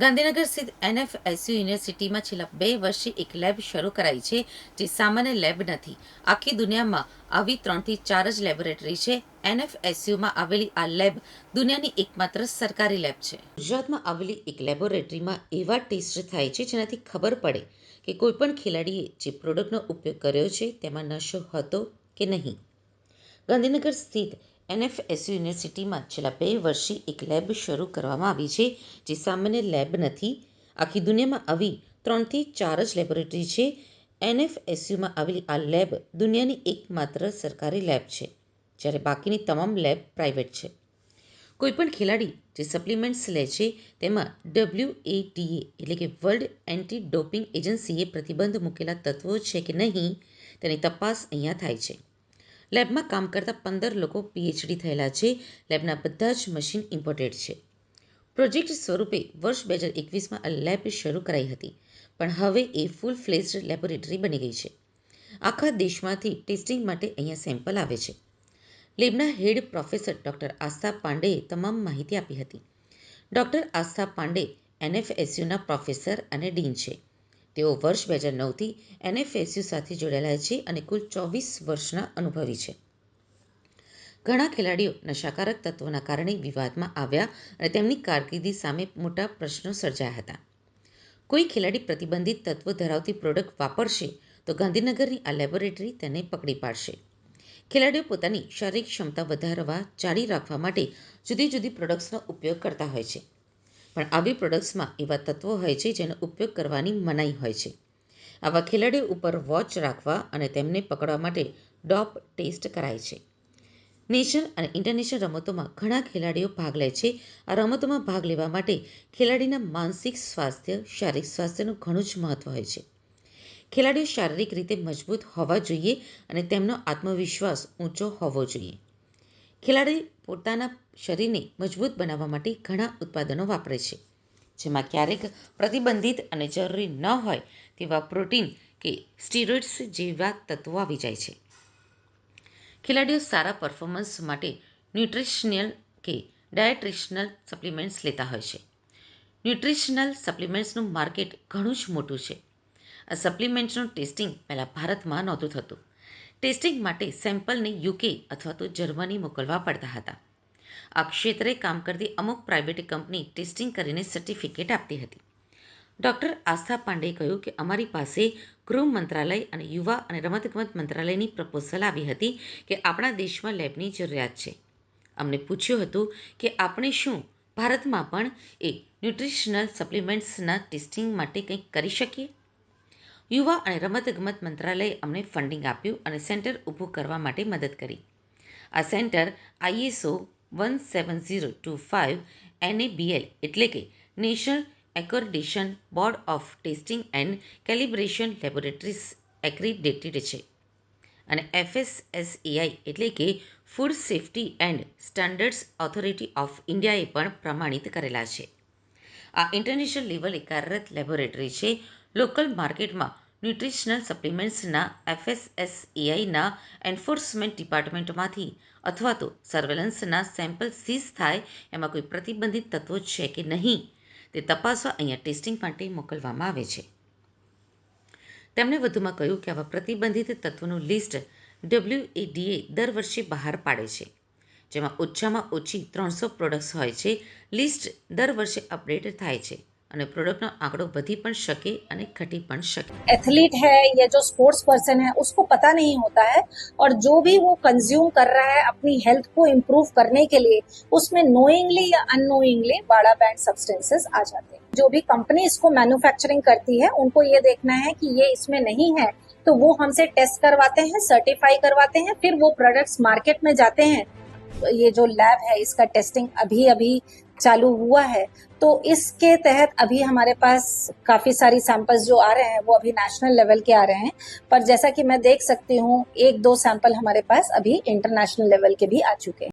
ગાંધીનગર સ્થિત એનએફએસયુ યુનિવર્સિટીમાં છેલ્લા બે વર્ષથી એક લેબ શરૂ કરાઈ છે જે સામાન્ય લેબ નથી. આખી દુનિયામાં આવી ત્રણથી ચાર જ લેબોરેટરી છે. એનએફએસયુમાં આવેલી આ લેબ દુનિયાની એકમાત્ર સરકારી લેબ છે. ગુજરાતમાં આવેલી એક લેબોરેટરીમાં એવા ટેસ્ટ થાય છે જેનાથી ખબર પડે કે કોઈપણ ખેલાડીએ જે પ્રોડક્ટનો ઉપયોગ કર્યો છે તેમાં નશો હતો કે નહીં. ગાંધીનગર સ્થિત એનએફએસયુ યુનિવર્સિટીમાં છેલ્લા બે વર્ષથી એક લેબ શરૂ કરવામાં આવી છે, જે સામાન્ય લેબ નથી. આખી દુનિયામાં આવી ત્રણથી ચાર જ લેબોરેટરી છે. એનએફએસયુમાં આવેલી આ લેબ દુનિયાની એકમાત્ર સરકારી લેબ છે, જ્યારે બાકીની તમામ લેબ પ્રાઇવેટ છે. કોઈપણ ખેલાડી જે સપ્લિમેન્ટ્સ લે છે, તેમાં ડબલ્યુએટીએ એટલે કે વર્લ્ડ એન્ટી ડોપિંગ એજન્સીએ પ્રતિબંધ મૂકેલા તત્વો છે કે નહીં, તેની તપાસ અહીંયા થાય છે. લેબમાં કામ કરતા પંદર લોકો પીએચડી થયેલા છે. લેબના બધા જ મશીન ઇમ્પોર્ટેડ છે. પ્રોજેક્ટ સ્વરૂપે વર્ષ બે હજાર એકવીસમાં આ લેબ શરૂ કરાઈ હતી. પણ હવે એ ફૂલ ફ્લેસ્ડ લેબોરેટરી બની ગઈ છે. આખા દેશમાંથી ટેસ્ટિંગ માટે અહીંયા સેમ્પલ આવે છે. લેબના હેડ પ્રોફેસર ડૉક્ટર આસ્થા પાંડેએ તમામ માહિતી આપી હતી. ડૉક્ટર આસ્થા પાંડે એનએફએસયુના પ્રોફેસર અને ડીન છે. તેઓ વર્ષ બે હજાર નવથી એનએફએસયુ સાથે જોડાયેલા છે અને કુલ ચોવીસ વર્ષના અનુભવી છે. ઘણા ખેલાડીઓ નશાકારક તત્વોના કારણે વિવાદમાં આવ્યા અને તેમની કારકિર્દી સામે મોટા પ્રશ્નો સર્જાયા હતા. કોઈ ખેલાડી પ્રતિબંધિત તત્વો ધરાવતી પ્રોડક્ટ વાપરશે તો ગાંધીનગરની આ લેબોરેટરી તેને પકડી પાડશે. ખેલાડીઓ પોતાની શારીરિક ક્ષમતા વધારવા જાળવી રાખવા માટે જુદી જુદી પ્રોડક્ટ્સનો ઉપયોગ કરતા હોય છે. પણ આવી પ્રોડક્ટ્સમાં એવા તત્વો હોય છે જેનો ઉપયોગ કરવાની મનાઈ હોય છે. આવા ખેલાડીઓ ઉપર વોચ રાખવા અને તેમને પકડવા માટે ડોપ ટેસ્ટ કરાય છે. નેશનલ અને ઇન્ટરનેશનલ રમતોમાં ઘણા ખેલાડીઓ ભાગ લે છે. આ રમતોમાં ભાગ લેવા માટે ખેલાડીના માનસિક સ્વાસ્થ્ય, શારીરિક સ્વાસ્થ્યનું ઘણું જ મહત્ત્વ હોય છે. ખેલાડીઓ શારીરિક રીતે મજબૂત હોવા જોઈએ અને તેમનો આત્મવિશ્વાસ ઊંચો હોવો જોઈએ. ખેલાડી પોતાના શરીરને મજબૂત બનાવવા માટે ઘણા ઉત્પાદનો વાપરે છે. જેમાં ક્યારેક પ્રતિબંધિત અને જરૂરી ન હોય તેવા પ્રોટીન કે સ્ટીરોઇડ્સ જેવા તત્વો આવી જાય છે. ખેલાડીઓ સારા પરફોર્મન્સ માટે ન્યુટ્રિશનલ કે ડાયટ્રિશનલ સપ્લિમેન્ટ્સ લેતા હોય છે. ન્યુટ્રિશનલ સપ્લિમેન્ટ્સનું માર્કેટ ઘણું જ મોટું છે. આ સપ્લિમેન્ટ્સનું ટેસ્ટિંગ પહેલાં ભારતમાં નહોતું થતું ટેસ્ટિંગ માટે સેમ્પલને યુકે અથવા તો જર્મની મોકલવા પડતા હતા. આ ક્ષેત્રે કામ કરતી અમુક પ્રાઇવેટ કંપની ટેસ્ટિંગ કરીને સર્ટિફિકેટ આપતી હતી. ડૉક્ટર આસ્થા પાંડેએ કહ્યું કે અમારી પાસે ગૃહ મંત્રાલય અને યુવા અને રમતગમત મંત્રાલયની પ્રપોઝલ આવી હતી કે આપણા દેશમાં લેબની જરૂરિયાત છે. અમને પૂછ્યું હતું કે આપણે શું ભારતમાં પણ એ ન્યુટ્રિશનલ સપ્લિમેન્ટ્સના ટેસ્ટિંગ માટે કંઈક કરી શકીએ? યુવા અને રમતગમત મંત્રાલયે અમને ફંડિંગ આપ્યું અને સેન્ટર ઊભું કરવા માટે મદદ કરી. આ centre ISO one seven zero two five NABL એટલે કે national accreditation board of testing and calibration laboratories accredited છે અને એફએસએસએઆઈ એટલે કે food safety and standards authority of ઇન્ડિયાએ પણ પ્રમાણિત કરેલા છે. આ ઇન્ટરનેશનલ લેવલે કાર્યરત લેબોરેટરી છે. લોકલ માર્કેટમાં ન્યુટ્રિશનલ સપ્લિમેન્ટ્સના એફએસએસએઆઈના એન્ફોર્સમેન્ટ ડિપાર્ટમેન્ટમાંથી અથવા તો સર્વેલન્સના સેમ્પલ સીઝ થાય એમાં કોઈ પ્રતિબંધિત તત્વો છે કે નહીં તે તપાસવા અહીંયા ટેસ્ટિંગ માટે મોકલવામાં આવે છે. તેમણે વધુમાં કહ્યું કે આવા પ્રતિબંધિત તત્વોનું લિસ્ટ ડબલ્યુએડીએ દર વર્ષે બહાર પાડે છે, જેમાં ઓછામાં ઓછી ત્રણસો પ્રોડક્ટ્સ હોય છે. લિસ્ટ દર વર્ષે અપડેટ થાય છે. અને પ્રોડક્ટનો આંકડો વધી પણ શકે અને ઘટી પણ શકે एथलीट है या जो स्पोर्ट्स पर्सन है उसको पता नहीं होता है और जो भी वो कंज्यूम कर रहा है अपनी हेल्थ को इम्प्रूव करने के लिए उसमें नोइंगली या अननोइंगली बाड़ा बैंड सब्सटेंसेस आ जाते हैं जो भी कंपनी इसको मैन्युफैक्चरिंग करती है उनको ये देखना है कि ये इसमें नहीं है तो वो हमसे टेस्ट करवाते हैं सर्टिफाई करवाते हैं फिर वो प्रोडक्ट्स मार्केट में जाते हैं ये जो लैब है इसका टेस्टिंग अभी अभी चालू हुआ है तो इसके तहत अभी हमारे पास काफ़ी सारी सैंपल्स जो आ रहे हैं, वो अभी नेशनल लेवल के आ रहे हैं। पर जैसा कि मैं देख सकती हूँ, एक दो सैंपल हमारे पास अभी इंटरनेशनल लेवल के भी आ चुके हैं।